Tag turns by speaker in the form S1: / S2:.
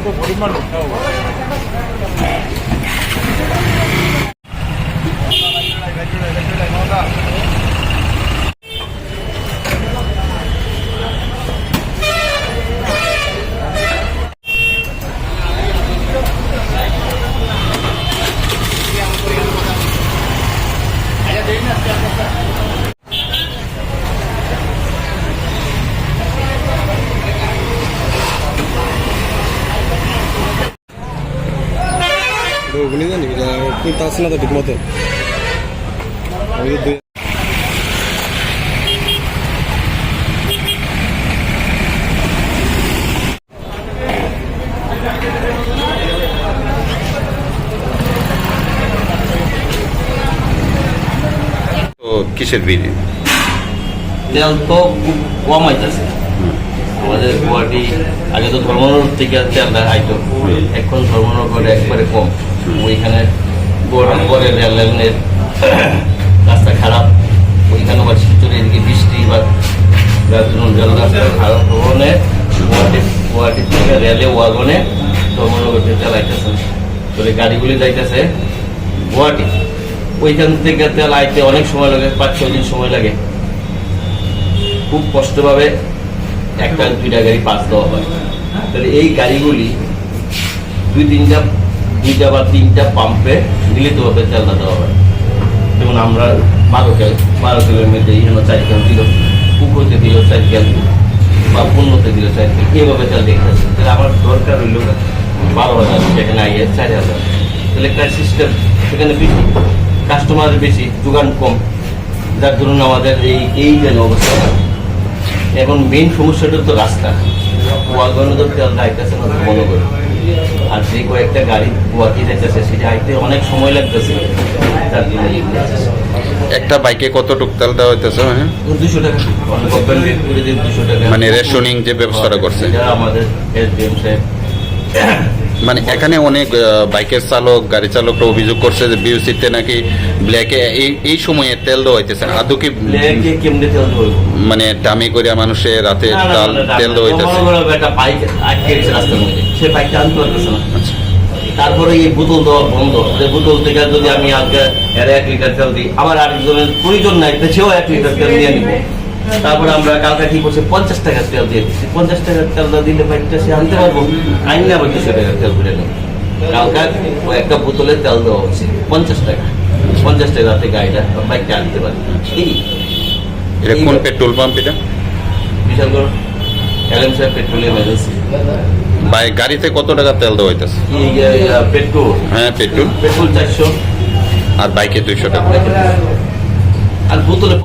S1: 이거 머리만 놓고 가지 করতে আসছে না তো ঠিক মতো
S2: কিসের বিড়ি?
S3: তেল তো খুব কম আইতেছে। আমাদের গুয়াহাটি আগে তো ধর্মনগর থেকে তেলটা আইতো এখন ধর্মনগর একবারে কম। ওইখানে গুয়াহাটি পরে রেল লাইনের রাস্তা খারাপ। ওইখানে আবার শিলচরের এদিকে বৃষ্টি বা রেল রাস্তা খারাপ ভবনে গুয়াহাটি গুয়াহাটি থেকে রেলে ওয়াগনে তাহলে গাড়িগুলি যাইতেছে গুয়াহাটি। ওইখান থেকে তেল আইতে অনেক সময় লাগে, পাঁচ, ছয় দিন সময় লাগে। খুব কষ্টভাবে একটা দুইটা গাড়ি পাস দেওয়া হয়। তাহলে এই গাড়িগুলি দুই, তিনটা দুইটা বা তিনটা পাম্পে মিলিতভাবে তেলটা দেওয়া হয়। যেমন আমরা বারো কেল বারো কেলের মধ্যে এখানে চার কেল দিল পুকুরতে দিল চার বা পণ্যতে দিল চার কেল এইভাবে তেল দেখতে আসছে তাহলে আমার দরকার হইল বারো হাজার, সেখানে আইয়ে চার হাজার। তাহলে একটা সিস্টেম সেখানে বেশি কাস্টমার বেশি, যোগান কম। যার ধরুন আমাদের এই এই যেন অবস্থা। এখন মেইন সমস্যাটা তো রাস্তা। ওয়াগনে তো তেল যাইতেছে না মনে করে। আর যে কয়েকটা গাড়ি গুয়াহাটি যাইতেছে সেটা আইতে অনেক সময় লাগতেছে। তার জন্য
S2: একটা বাইকে কত টুকতাল দেওয়া হইতেছে হ্যাঁ?
S3: দুশো টাকা। দিন দুশো টাকা।
S2: মানে রেশনিং যে ব্যবস্থাটা করছে।
S3: আমাদের এসডিএম সাহেব
S2: মানে এখানে অনেক বাইকের চালক গাড়ি চালকরা অভিযোগ করছে যে বিউসিতে নাকি ব্ল্যাকে এই এই সময়ে তেল দেওয়া হইতেছে। আদৌ কি মানে দামি করে মানুষের রাতে তাল তেল দেওয়া হইতেছে
S3: বাইক সে না।
S2: আচ্ছা।
S3: তারপরে এই বোতল দেওয়া বন্ধ। যে বোতল থেকে যদি আমি আজকে এক লিটার তেল দিই আবার আরেকজনের প্রয়োজন নাই সেও এক লিটার তেল নিয়ে নিব। তারপরে আমরা কালকে কি করছি পঞ্চাশ টাকার তেল দিয়ে দিচ্ছি। পঞ্চাশ টাকার তেলটা দিলে বাইকটা সে আনতে পারব। আইন না আবার দুশো টাকার তেল করে নেব। কালকা একটা বোতলে তেল দেওয়া হচ্ছে পঞ্চাশ টাকা। পঞ্চাশ টাকা থেকে গাড়িটা বাইকটা আনতে পারে এই
S2: এটা কোন পেট্রোল পাম্প এটা?
S3: বিশালগড় এলএম সাহেব পেট্রোলিয়াম এজেন্সি।
S2: বাই গাড়িতে কত টাকা তেল দেওয়া হইতেছে?
S3: পেট্রোল।
S2: হ্যাঁ পেট্রোল।
S3: পেট্রোল চারশো।
S2: আর বাইকে দুইশো টাকা।
S3: আর বোতলে